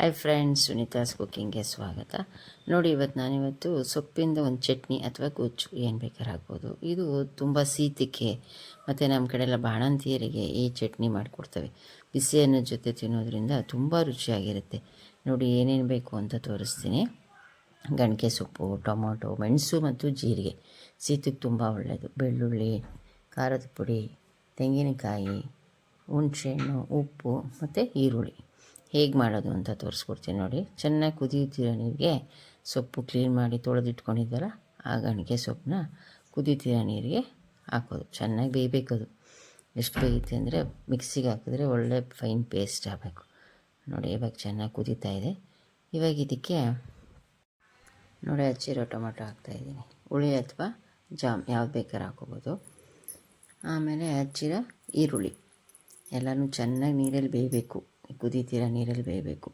Hi friends Sunitha's ಕುಕ್ಕಿಂಗ್ಗೆ ಸ್ವಾಗತ. ನೋಡಿ ಇವತ್ತು ನಾನಿವತ್ತು ಸೊಪ್ಪಿಂದ ಒಂದು ಚಟ್ನಿ ಅಥವಾ ಗೊಜ್ಜು ಏನು ಬೇಕಾದ್ರೆ ಹಾಕ್ಬೋದು. ಇದು ತುಂಬ ಸೀತಿಕೆ ಮತ್ತು ನಮ್ಮ ಕಡೆ ಎಲ್ಲ ಬಾಣಂತಿಯರಿಗೆ ಈ ಚಟ್ನಿ ಮಾಡಿಕೊಡ್ತವೆ. ಬಿಸಿ ಅನ್ನದ ಜೊತೆ ತಿನ್ನೋದ್ರಿಂದ ತುಂಬ ರುಚಿಯಾಗಿರುತ್ತೆ. ನೋಡಿ, ಏನೇನು ಬೇಕು ಅಂತ ತೋರಿಸ್ತೀನಿ. ಗಣಕೆ ಸೊಪ್ಪು, ಟೊಮೊಟೊ, ಮೆಣಸು ಮತ್ತು ಜೀರಿಗೆ. ಸೀತಿಗೆ ತುಂಬ ಒಳ್ಳೆಯದು ಬೆಳ್ಳುಳ್ಳಿ, ಖಾರದ ಪುಡಿ, ತೆಂಗಿನಕಾಯಿ, ಹುಣಸೆಹಣ್ಣು, ಉಪ್ಪು ಮತ್ತು ಈರುಳ್ಳಿ. ಹೇಗೆ ಮಾಡೋದು ಅಂತ ತೋರಿಸ್ಕೊಡ್ತೀನಿ ನೋಡಿ. ಚೆನ್ನಾಗಿ ಕುದಿಯುತ್ತಿರೋ ನೀರಿಗೆ ಸೊಪ್ಪು ಕ್ಲೀನ್ ಮಾಡಿ ತೊಳೆದಿಟ್ಕೊಂಡಿದ್ದಲ್ಲ ಆ ಗಣಿಕೆ ಸೊಪ್ಪನ್ನ ಕುದೀತಿರೋ ನೀರಿಗೆ ಹಾಕೋದು. ಚೆನ್ನಾಗಿ ಬೇಯಬೇಕದು. ಎಷ್ಟು ಬೇಯುತ್ತೆ ಅಂದರೆ ಮಿಕ್ಸಿಗೆ ಹಾಕಿದ್ರೆ ಒಳ್ಳೆ ಫೈನ್ ಪೇಸ್ಟ್ ಆಗಬೇಕು. ನೋಡಿ, ಇವಾಗ ಚೆನ್ನಾಗಿ ಕುದೀತಾ ಇದೆ. ಇವಾಗ ಇದಕ್ಕೆ ನೋಡಿ, ಹಚ್ಚಿರೋ ಟೊಮೆಟೊ ಹಾಕ್ತಾಯಿದ್ದೀನಿ ಹುಳಿ ಅಥವಾ ಜಾಮ್ ಯಾವ್ದು ಬೇಕಾದ್ರೆ ಹಾಕೋಬೋದು. ಆಮೇಲೆ ಹಚ್ಚಿರೋ ಈರುಳ್ಳಿ. ಎಲ್ಲನೂ ಚೆನ್ನಾಗಿ ನೀರಲ್ಲಿ ಬೇಯಬೇಕು. ಕುದೀತಿರೋ ನೀರಲ್ಲಿ ಬೇಯಬೇಕು.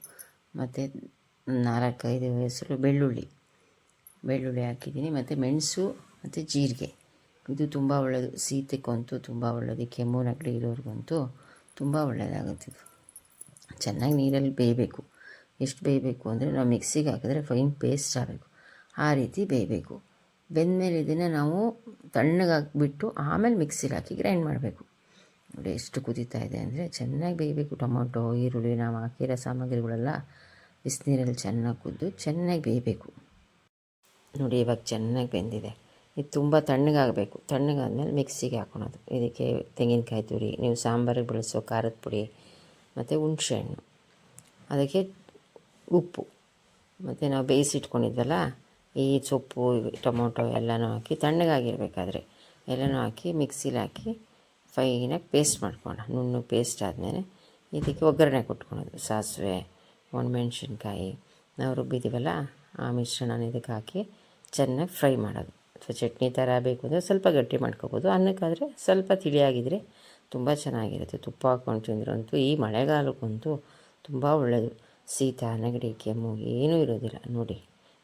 ಮತ್ತು ನಾಲ್ಕೈದು ಹೆಸರು ಬೆಳ್ಳುಳ್ಳಿ. ಬೆಳ್ಳುಳ್ಳಿ ಹಾಕಿದ್ದೀನಿ. ಮತ್ತು ಮೆಣಸು ಮತ್ತು ಜೀರಿಗೆ. ಇದು ತುಂಬ ಒಳ್ಳೆಯದು ಶೀತಕ್ಕಂತೂ ತುಂಬ ಒಳ್ಳೆಯದು ಕೆಮ್ಮು, ನೆಗಡಿ ಇರೋರಿಗಂತೂ ತುಂಬ ಒಳ್ಳೆಯದಾಗುತ್ತೆ ಇದು. ಚೆನ್ನಾಗಿ ನೀರಲ್ಲಿ ಬೇಯಬೇಕು. ಎಷ್ಟು ಬೇಯಬೇಕು ಅಂದರೆ ನಾವು ಮಿಕ್ಸಿಗೆ ಹಾಕಿದ್ರೆ ಫೈನ್ ಪೇಸ್ಟ್ ಆಗಬೇಕು. ಆ ರೀತಿ ಬೇಯಬೇಕು. ಬೆಂದಮೇಲೆ ಇದನ್ನು ನಾವು ತಣ್ಣಗೆ ಹಾಕ್ಬಿಟ್ಟು ಆಮೇಲೆ ಮಿಕ್ಸಿಗೆ ಹಾಕಿ ಗ್ರೈಂಡ್ ಮಾಡಬೇಕು. ನೋಡಿ, ಎಷ್ಟು ಕುದೀತಾ ಇದೆ ಅಂದರೆ ಚೆನ್ನಾಗಿ ಬೇಯಬೇಕು ಟೊಮೊಟೊ ಈರುಳ್ಳಿ, ನಾವು ಹಾಕಿರೋ ಸಾಮಗ್ರಿಗಳೆಲ್ಲ ಬಿಸಿನೀರಲ್ಲಿ ಚೆನ್ನಾಗಿ ಕುದ್ದು ಚೆನ್ನಾಗಿ ಬೇಯಬೇಕು. ನೋಡಿ, ಇವಾಗ ಚೆನ್ನಾಗಿ ಬೆಂದಿದೆ. ಇದು ತುಂಬ ತಣ್ಣಗಾಗಬೇಕು. ತಣ್ಣಗಾದ್ಮೇಲೆ ಮಿಕ್ಸಿಗೆ ಹಾಕೊಳೋದು ಇದಕ್ಕೆ ತೆಂಗಿನಕಾಯಿ ತುರಿ, ನೀವು ಸಾಂಬಾರಿಗೆ ಬಳಸೋ ಖಾರದ ಪುಡಿ, ಮತ್ತು ಹುಣಸೆಹಣ್ಣು. ಅದಕ್ಕೆ ಉಪ್ಪು. ಮತ್ತು ನಾವು ಬೇಯಿಸಿಟ್ಕೊಂಡಿದ್ದಲ್ಲ ಈ ಸೊಪ್ಪು, ಟೊಮೊಟೊ ಎಲ್ಲನೂ ಹಾಕಿ ತಣ್ಣಗಾಗಿರಬೇಕಾದ್ರೆ. ಎಲ್ಲನೂ ಹಾಕಿ ಮಿಕ್ಸಿಲಿ ಹಾಕಿ ಫೈನಾಗಿ ಪೇಸ್ಟ್ ಮಾಡ್ಕೋಣ ನುಣ್ಣು ಪೇಸ್ಟ್ ಆದಮೇಲೆ ಇದಕ್ಕೆ ಒಗ್ಗರಣೆ ಕೊಟ್ಕೊಳೋದು. ಸಾಸಿವೆ ಒಣಮೆಣ್ಸಿನ್ಕಾಯಿ ನಾವು ರುಬ್ಬಿದ್ದೀವಲ್ಲ ಆ ಮಿಶ್ರಣನ ಇದಕ್ಕೆ ಹಾಕಿ ಚೆನ್ನಾಗಿ ಫ್ರೈ ಮಾಡೋದು. ಅಥವಾ ಚಟ್ನಿ ಥರ ಬೇಕು ಅಂದರೆ ಸ್ವಲ್ಪ ಗಟ್ಟಿ ಮಾಡ್ಕೋಬೋದು. ಅನ್ನಕ್ಕಾದರೆ ಸ್ವಲ್ಪ ತಿಳಿಯಾಗಿದ್ದರೆ ತುಂಬ ಚೆನ್ನಾಗಿರುತ್ತೆ. ತುಪ್ಪ ಹಾಕ್ಕೊಂಡು ತಿಂದ್ರಂತೂ ಈ ಮಳೆಗಾಲಕ್ಕಂತೂ ತುಂಬ ಒಳ್ಳೆಯದು ಶೀತ ನೆಗಡಿ, ಕೆಮ್ಮು ಏನೂ ಇರೋದಿಲ್ಲ. ನೋಡಿ,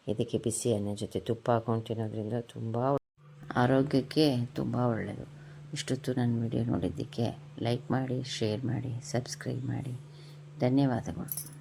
ಇದಕ್ಕೆ ಬಿಸಿ ಅನ್ನ ಜೊತೆ ತುಪ್ಪ ಹಾಕ್ಕೊಂಡು ತಿನ್ನೋದ್ರಿಂದ ತುಂಬ ಆರೋಗ್ಯಕ್ಕೆ ತುಂಬ ಒಳ್ಳೆಯದು ಇಷ್ಟೊತ್ತು ನನ್ನ ವಿಡಿಯೋ ನೋಡಿದ್ದಕ್ಕೆ ಲೈಕ್ ಮಾಡಿ ಶೇರ್ ಮಾಡಿ ಸಬ್ಸ್ಕ್ರೈಬ್ ಮಾಡಿ. ಧನ್ಯವಾದಗಳು.